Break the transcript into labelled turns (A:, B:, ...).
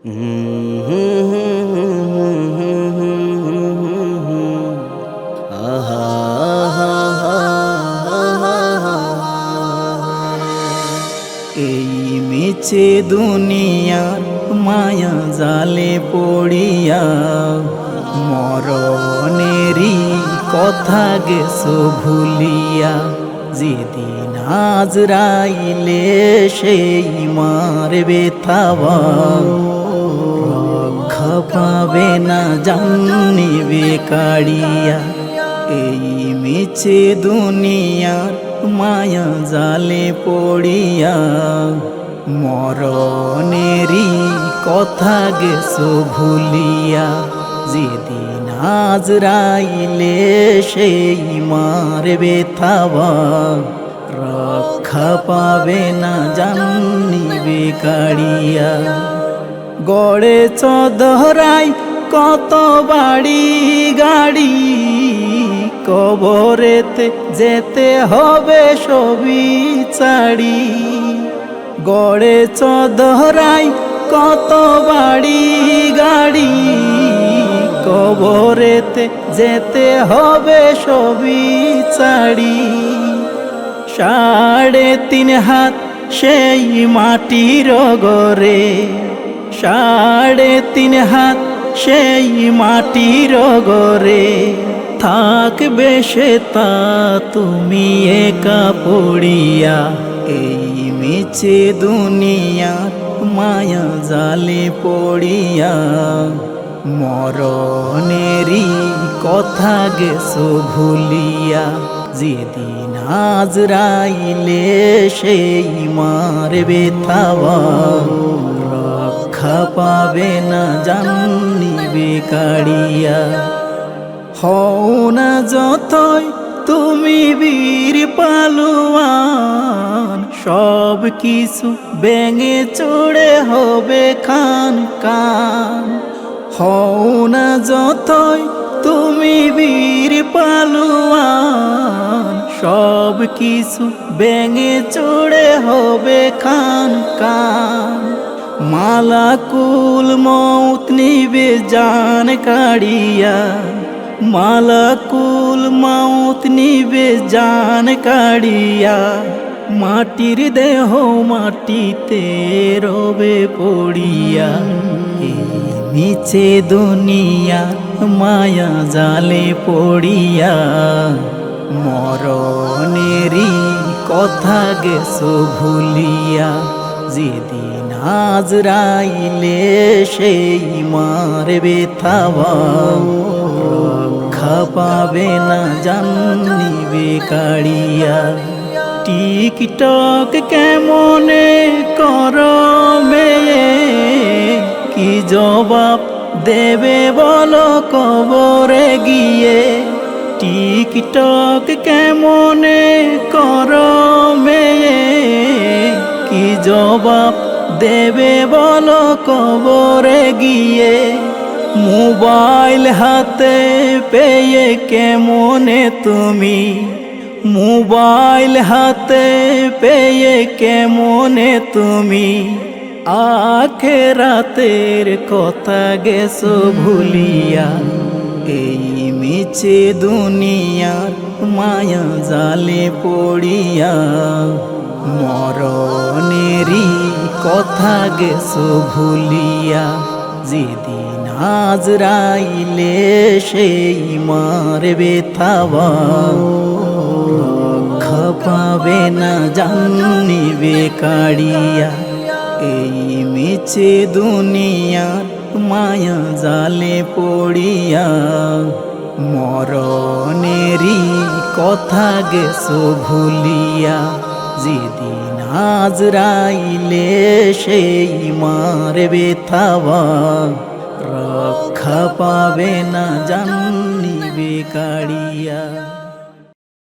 A: এই মিছে দুনিয়ার মায়া জালে পড়িয়া মরণেরই কথা গেছো ভুলিয়া, যেদিন আজরাইলে সেই মারবে থাবা রক্ষা পাবে না জানিবে কাড়িয়া এই মিছে দুনিয়ার মায়া জালে পড়িয়া। মরণেরই কথা গেছো ভুলিয়া। যেদিন আজ রাইলে সেই মারবে থাবা রক্ষা পাবে না জানিবে কাড়িয়া গড়ে চদরাই কত বাড়ি গাড়ি, কবরেতে যেতে হবে সবই চাড়ি। গড়ে চদরাই কত বাড়ি গাড়ি, কবরেতে যেতে হবে সবই চাড়ি। সাড়ে তিন হাত সেই মাটির গরে সাড়ে তিন হাত সেই মাটির গরে থাকবে সে তা তুমি একা পড়িয়া এই মিছে দুনিয়ার মায়া জালে পড়িয়া মরণেরই কথা গেছো ভুলিয়া যেদিন আজরাইলে সেই মারবে থাবা রক্ষা পাবে না জানিবে কাড়িয়া হও না যতই তুমি বীর পালুয়ান, সব কিছু ব্যাঙে চড়ে হবে খান কান। হও না যতই তুমি বীর পালুয়ান, সব কিছু ব্যাঙে চড়ে হবে খান কান। মালাকুল মৌত নিবে জান কাড়িয়া। মালাকুল মৌত নিবে জান কাড়িয়া। মাটির দেহ মাটিতে রবে পড়িয়া। নিচে দুনিয়া মায়া জালে পড়িয়া। মরণেরই কথা গেছো ভুলিয়া। যেদিন আজরাইলে সেই মারবে থাবা রক্ষা পাবে না জানিবে কাড়িয়া। টিকটক কেমনে কর কি জবাব দেবে বলো কবরে গিয়ে? টিকটক কেমনে কর কি জবাব দেবে বলো কবরে গিয়ে মোবাইল হাতে পেয়ে কেমনে তুমি? মোবাইল হাতে পেয়ে কেমনে তুমি? আখে রাতের কথা গেছো ভুলিয়া, এই মিছে দুনিয়ার মায়া জালে পড়িয়া, মরণেরই কথা গেছো ভুলিয়া, যেদিন আজরাইলে সেই মারবে থাবা রক্ষা পাবে না জানিবে কাড়িয়া। এই মিছে দুনিয়ার মায়া জালে পড়িয়া, মরণেরই কথা গেছো ভুলিয়া। যেদিন আজরাইলে সেই মারবে থাবা রক্ষা পাবে না জানিবে কাড়িয়া